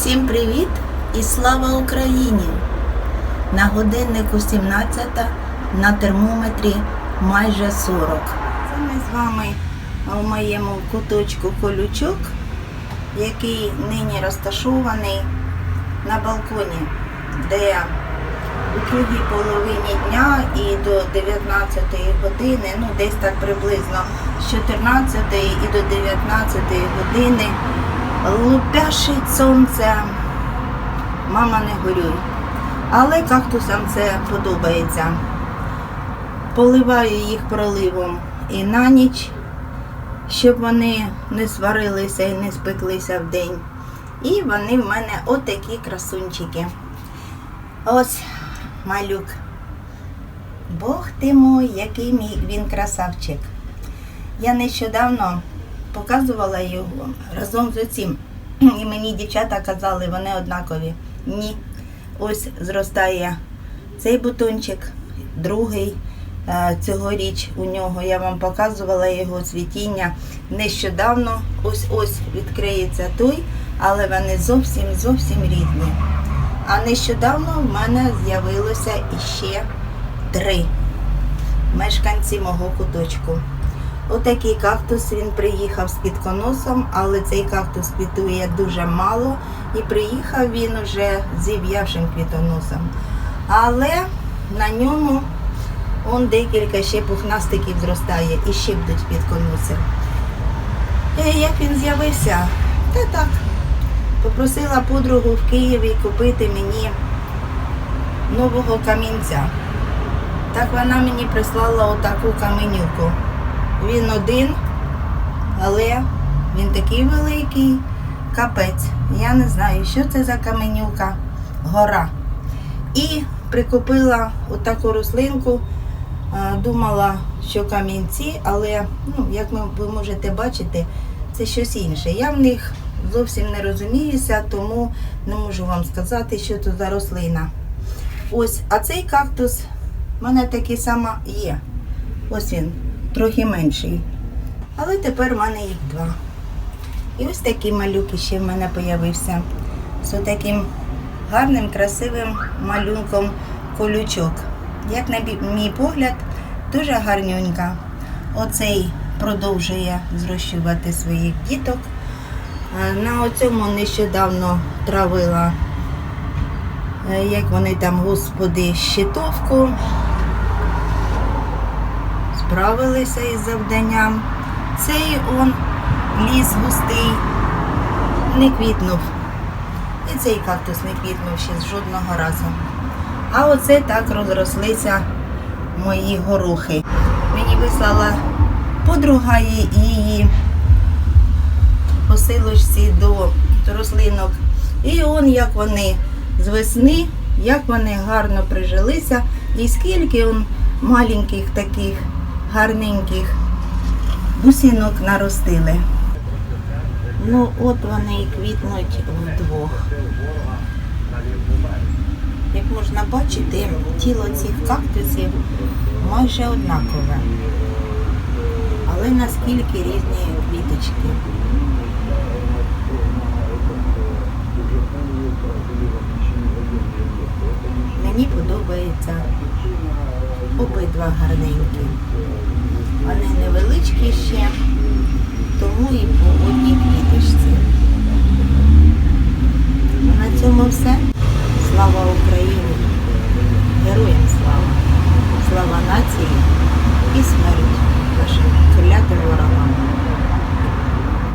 Всім привіт і слава Україні! На годиннику 17, на термометрі майже 40. Це ми з вами у моєму куточку колючок, який нині розташований на балконі, де у другій половині дня і до 19 години, ну десь так приблизно з 14 і до 19 години лупяшить сонце. Мама не горюй. Але кактусам це подобається. Поливаю їх проливом і на ніч, щоб вони не сварилися і не спеклися в день. І вони в мене отакі красунчики. Ось малюк. Бог ти мой, який мій він красавчик. Я нещодавно показувала його разом з оцім. І мені дівчата казали, вони однакові. Ні. Ось зростає цей бутончик, другий. е, Цьогоріч у нього я вам показувала його цвітіння. Нещодавно ось ось відкриється той, але вони зовсім зовсім різні. А нещодавно в мене з'явилося іще три мешканці мого куточку. Отакий кактус він приїхав з квітконосом, але цей кактус квітує дуже мало і приїхав він уже зів'явшим квітоносом. Але на ньому он декілька ще пухнастиків зростає і ще будуть квітконоси. І як він з'явився? Та так. Попросила подругу в Києві купити мені нового камінця. Так вона мені прислала отаку каменюку. Він один, але він такий великий, капець. Я не знаю, що це за каменюка, гора. І прикупила отаку рослинку, думала, що камінці, але, ну, як ви- ви можете бачити, це щось інше. Я в них зовсім не розуміюся, тому не можу вам сказати, що це за рослина. Ось, а цей кактус в мене такий сама є. Ось він, трохи менший. Але тепер в мене їх два. І ось такий малюк ще в мене з'явився. З таким гарним, красивим малюнком колючок. Як на мій погляд, дуже гарнюнька. Оцей продовжує зрощувати своїх діток. Е, На оцьому нещодавно травила, е, як вони там, господи, щитовку справилися із завданням. Цей он ліс густий не квітнув. І цей кактус не квітнув ще з жодного разу. А оце так розрослися мої горохи. Мені вислала подруга її посилочці до рослинок. І он як вони з весни, як вони гарно прижилися, і скільки он маленьких таких гарненьких бусинок наростили. Ну, от вони і квітнуть вдвох. Як можна бачити, тіло цих кактусів майже однакове. Але наскільки різні квіточки. Мені подобається обидва гарненькі. Вони невеличкі ще, тому і квіточці.